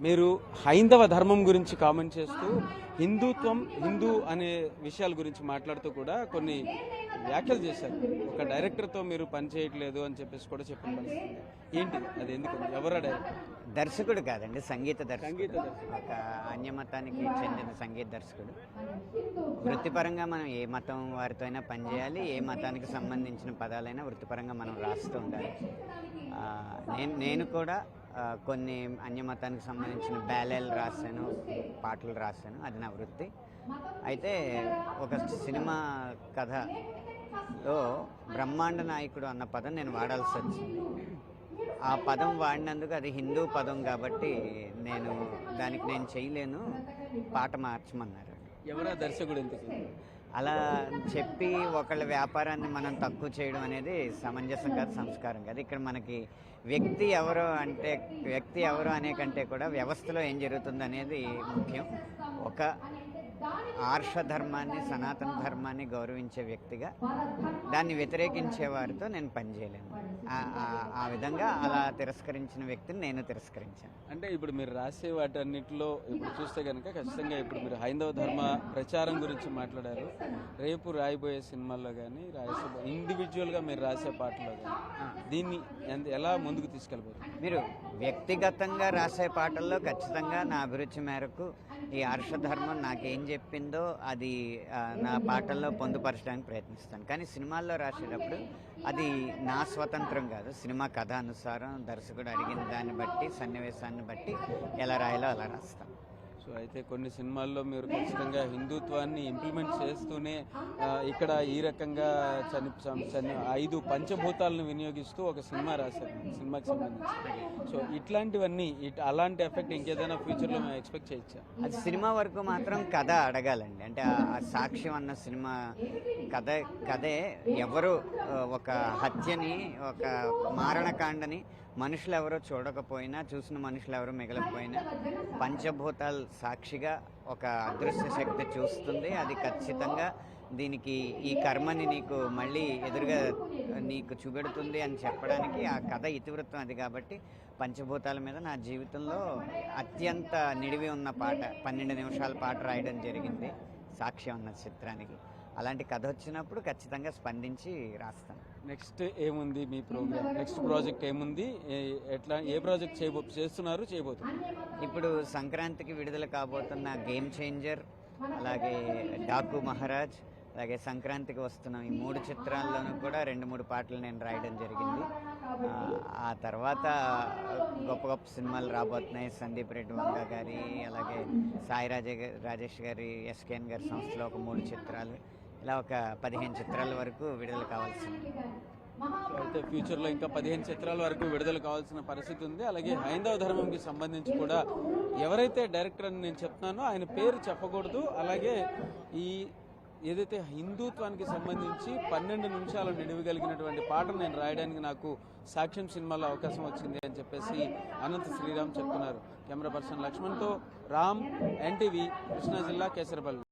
మీరు హైందవ ధర్మం గురించి కామెంట్ చేస్తూ హిందుత్వం హిందూ అనే విషయాల గురించి మాట్లాడుతూ కూడా కొన్ని వ్యాఖ్యలు చేశారు. ఒక డైరెక్టర్తో మీరు పని చేయట్లేదు అని చెప్పేసి కూడా చెప్పిన పరిస్థితి. ఏంటి? అది ఎందుకు? ఎవరా డైరెక్టర్? దర్శకుడు కాదండి సంగీత దర్శకుడు. సంగీత. ఒక అన్యమతానికి చెందిన సంగీత దర్శకుడు. వృత్తిపరంగా మనం ఏ మతం వారితో అయినా పనిచేయాలి ఏ మతానికి సంబంధించిన పదాలైనా వృత్తిపరంగా మనం రాస్తూ ఉండాలి. నేను నేను కూడా కొన్ని అన్యమతానికి సంబంధించిన బ్యాలెలు రాశాను పాటలు రాశాను అది నా వృత్తి. అయితే ఒక సినిమా కథలో బ్రహ్మాండ నాయకుడు అన్న పదం నేను వాడాల్సి వచ్చింది. ఆ పదం వాడినందుకు అది హిందూ పదం కాబట్టి నేను దానికి నేను చేయలేను. పాట మార్చమన్నారు. ఎవరా దర్శకుడు ఎంత అలా చెప్పి ఒకళ్ళ వ్యాపారాన్ని మనం తక్కువ చేయడం అనేది సమంజసం కాదు సంస్కారం కాదు. ఇక్కడ మనకి వ్యక్తి ఎవరు అంటే వ్యక్తి ఎవరు అనే కంటే కూడా వ్యవస్థలో ఏం జరుగుతుంది అనేది ముఖ్యం. ఒక ఆర్ష ధర్మాన్ని సనాతన ధర్మాన్ని గౌరవించే వ్యక్తిగా దాన్ని వ్యతిరేకించే వారితో నేను పనిచేయలేను ఆ- విధంగా అలా తిరస్కరించిన వ్యక్తిని నేను తిరస్కరించాను. అంటే ఇప్పుడు మీరు రాసే వాటన్నిటిలో ఇప్పుడు చూస్తే కనుక ఖచ్చితంగా ఇప్పుడు మీరు హైందవ ధర్మ ప్రచారం గురించి మాట్లాడారు. రేపు రాయబోయే సినిమాల్లో కానీ రాసే ఇండివిజువల్గా మీరు రాసే పాటలో కానీ దీన్ని ఎంత- ఎలా ముందుకు తీసుకెళ్ళిపోతుంది మీరు వ్యక్తిగతంగా రాసే పాటల్లో ఖచ్చితంగా నా అభిరుచి మేరకు ఈ హర్షధర్మం నాకేం చెప్పిందో అది నా పాటల్లో పొందుపరచడానికి ప్రయత్నిస్తాను. కానీ సినిమాల్లో రాసేటప్పుడు అది నా స్వతంత్రం కాదు. సినిమా కథ అనుసారం దర్శకుడు అడిగిన దాన్ని బట్టి సన్నివేశాన్ని బట్టి ఎలా రాయాలో అలా రాస్తాను. సో అయితే కొన్ని సినిమాల్లో మీరు ఖచ్చితంగా హిందుత్వాన్ని ఇంప్లిమెంట్ చేస్తూనే ఇక్కడ ఈ రకంగా చని చని ఐదు పంచభూతాలను వినియోగిస్తూ ఒక సినిమా రాశారు సినిమాకి సంబంధించి. సో ఇట్లాంటివన్నీ ఇట్ అలాంటి ఎఫెక్ట్ ఇంకేదైనా ఫ్యూచర్లో మేము ఎక్స్పెక్ట్ చేయొచ్చా? అది సినిమా వరకు మాత్రం కథ అడగాలండి. అంటే ఆ- సాక్ష్యం అన్న సినిమా కథ కథే ఎవరు ఒక హత్యని ఒక మారణకాండని మనుషులు ఎవరో చూడకపోయినా చూసిన మనుషులు ఎవరో మిగలకపోయినా పంచభూతాలు సాక్షిగా ఒక అదృశ్య శక్తి చూస్తుంది. అది ఖచ్చితంగా దీనికి ఈ కర్మని నీకు మళ్ళీ ఎదురుగా నీకు చూపెడుతుంది అని చెప్పడానికి ఆ కథ ఇతివృత్తం అది కాబట్టి పంచభూతాల మీద నా జీవితంలో అత్యంత నిడివి ఉన్న పాట పన్నెండు నిమిషాల పాట రాయడం జరిగింది. సాక్ష్యం ఉన్న చిత్రానికి. అలాంటి కథ వచ్చినప్పుడు ఖచ్చితంగా స్పందించి రాస్తాను. నెక్స్ట్ ఏముంది మీ ప్రోగ్రామ్ నెక్స్ట్ ప్రాజెక్ట్ ఏముంది? ఏ- ఎట్లా ఏ ప్రాజెక్ట్ చేయబో చేస్తున్నారు చేయబోతున్నారు ఇప్పుడు సంక్రాంతికి విడుదల కాబోతున్న గేమ్ చేంజర్ అలాగే డాకు మహారాజ్ అలాగే సంక్రాంతికి వస్తున్న ఈ మూడు చిత్రాల్లోనూ కూడా రెండు మూడు పాటలు నేను రాయడం జరిగింది. ఆ, తర్వాత గొప్ప గొప్ప సినిమాలు రాబోతున్నాయి. సందీప్ రెడ్డి వంగ గారి అలాగే సాయి రాజే రాజేష్ గారి ఎస్కేఎన్ గారి సంస్థలో ఒక మూడు చిత్రాలు. ఇలా ఒక పదిహేను చిత్రాల వరకు విడుదల కావాల్సింది అయితే ఫ్యూచర్లో ఇంకా పదిహేను చిత్రాల వరకు విడుదల కావాల్సిన పరిస్థితి ఉంది. అలాగే హైందవ ధర్మంకి సంబంధించి కూడా ఎవరైతే డైరెక్టర్ అని నేను చెప్తున్నానో ఆయన పేరు చెప్పకూడదు. అలాగే ఈ ఏదైతే హిందుత్వానికి సంబంధించి పన్నెండు నిమిషాలు నిడివగలిగినటువంటి పాటను నేను రాయడానికి నాకు సాక్ష్యం సినిమాలో అవకాశం వచ్చింది అని చెప్పేసి అనంత శ్రీరామ్ చెప్తున్నారు. కెమెరా పర్సన్ లక్ష్మణ్తో రామ్ ఎన్టీవీ కృష్ణా జిల్లా కేసరపల్లి.